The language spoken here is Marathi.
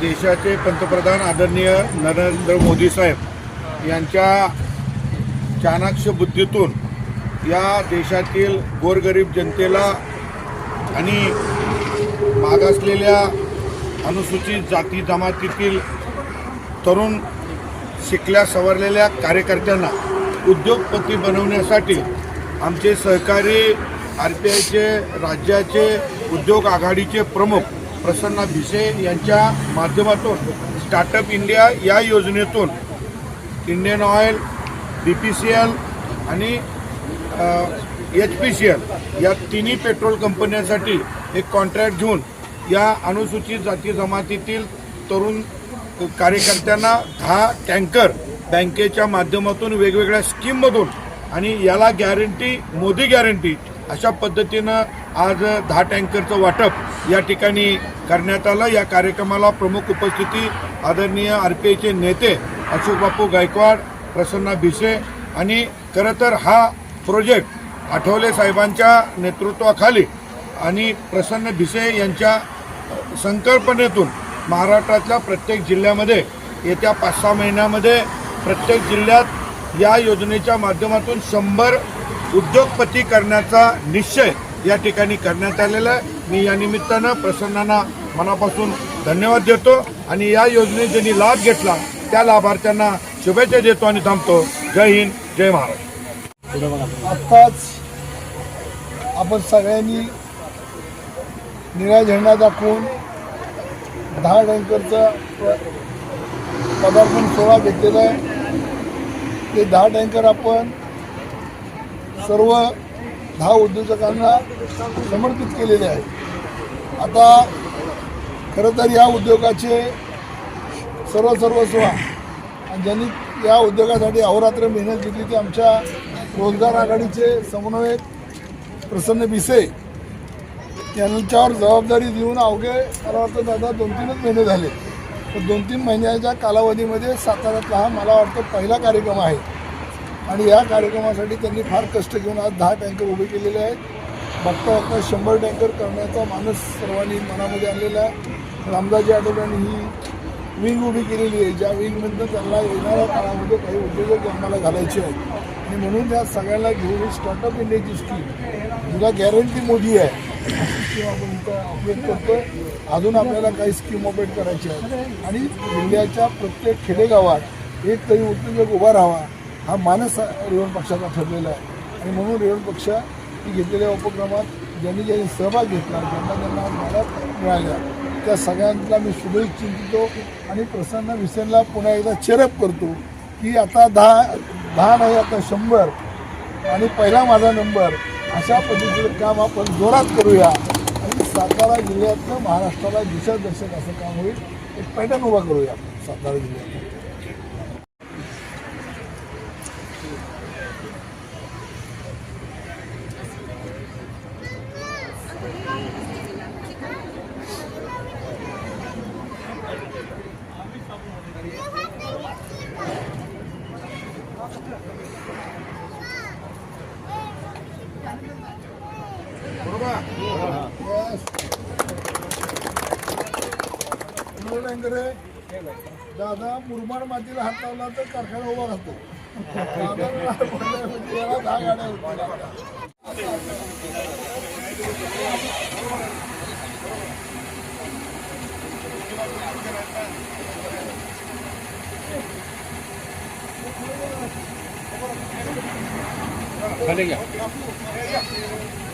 देशाचे पंतप्रधान आदरणीय नरेंद्र मोदी साहेब यांच्या चाणाक्ष बुद्धीतून या देशातील गोरगरीब जनतेला आणि मागासलेल्या अनुसूचित जाती जमातीतील तरुण शिकल्या सवरलेल्या कार्यकर्त्यांना उद्योगपती बनवण्यासाठी आमचे सहकारी आर पी आयचे राज्याचे उद्योग आघाडीचे प्रमुख प्रसन्ना भिसे यांच्या माध्यमातून स्टार्टअप इंडिया या योजनेतून Indian Oil B P C L आणि एच पी सी एल या तिन्ही पेट्रोल कंपन्यांसाठी एक कॉन्ट्रॅक्ट घेऊन या अनुसूचित जाती जमातीतील तरुण कार्यकर्त्यांना दहा टँकर बँकेच्या माध्यमातून वेगवेगळ्या स्कीममधून आणि याला गॅरंटी मोदी गॅरंटी अशा पद्धतीनं आज दहा टँकरचं वाटप या ठिकाणी करण्यात आलं. या कार्यक्रमाला प्रमुख उपस्थिती आदरणीय आर पी आयचे नेते अशोक बापू गायकवाड प्रसन्ना भिसे आणि खरं तर हा प्रोजेक्ट आठवले साहेबांच्या नेतृत्वाखाली आणि प्रसन्न भिसे यांच्या संकल्पनेतून महाराष्ट्रातल्या प्रत्येक जिल्ह्यामध्ये येत्या पाच सहा महिन्यामध्ये प्रत्येक जिल्ह्यात या योजनेच्या माध्यमातून शंभर उद्योगपती करण्याचा निश्चय या ठिकाणी करण्यात आलेला आहे. मी या निमित्तानं प्रसन्नांना मनापासून धन्यवाद देतो आणि या योजनेत ज्यांनी लाभ घेतला त्या लाभार्थ्यांना शुभेच्छा देतो आणि थांबतो. जय हिंद जय महाराष्ट्र. आत्ताच आपण सगळ्यांनी निळा झेंडा दाखवून दहा टँकरचा पदार्पण सोहळा घेतलेला आहे. ते दहा टँकर आपण सर्व दहा उद्योजकांना समर्पित केलेले आहे. आता खरं तर या उद्योगाचे सर्व सर्व सेवा आणि ज्यांनी या उद्योगासाठी अहोरात्र मेहनत घेतली ती आमच्या रोजगार आघाडीचे समन्वयक प्रसन्न बिसे यांच्यावर जबाबदारी देऊन अवघे मला वाटतं दादा दोन तीनच महिने झाले. तर दोन तीन महिन्याच्या कालावधीमध्ये साताऱ्यातला हा मला वाटतं पहिला कार्यक्रम आहे. आणि या कार्यक्रमासाठी त्यांनी फार कष्ट घेऊन आज दहा टँकर उभे केलेले आहेत. बघता बघता शंभर टँकर करण्याचा मानस सर्वांनी मनामध्ये आणलेला आहे. रामदाजी आठवड्यांनी ही विंग उभी केलेली आहे. ज्या विंगमधनं त्यांना येणाऱ्या काळामध्ये काही उद्योजक जन्माला घालायचे आहेत. आणि म्हणून त्या सगळ्यांना घेऊन स्टार्टअप इंडियाची स्कीम जिला गॅरंटी मोदी आहे अशी स्कीम आपण इथं ऑपरेट अजून आपल्याला काही स्कीम ऑपरेट करायची आहेत. आणि जिल्ह्याच्या प्रत्येक खेडेगावात एक तरी उद्योजक उभा राहावा. हा मानस रेवण पक्षाचा ठरलेला आहे. आणि म्हणून रेवण पक्ष घेतलेल्या उपक्रमात ज्यांनी ज्यांनी सहभाग घेतला ज्यांना ज्यांना मला मिळाल्या त्या सगळ्यांना मी शुभेच्छा चिंतितो आणि प्रसन्न विसेनला पुन्हा एकदा चेरप करतो की आता दहा दहा नाही आता शंभर आणि पहिला माझा नंबर. अशा पद्धतीचं काम आपण जोरात करूया. आणि सातारा जिल्ह्यातलं महाराष्ट्राला दिशादर्शक असं काम होईल एक पॅटर्न उभा करूया आपण सातारा जिल्ह्यात दादा मुरमाड मातीला हात लावला तर कारखाना उभा राहतो. दादा मुरमाड पडल्यामध्ये याला दहा गाड्या होत्या.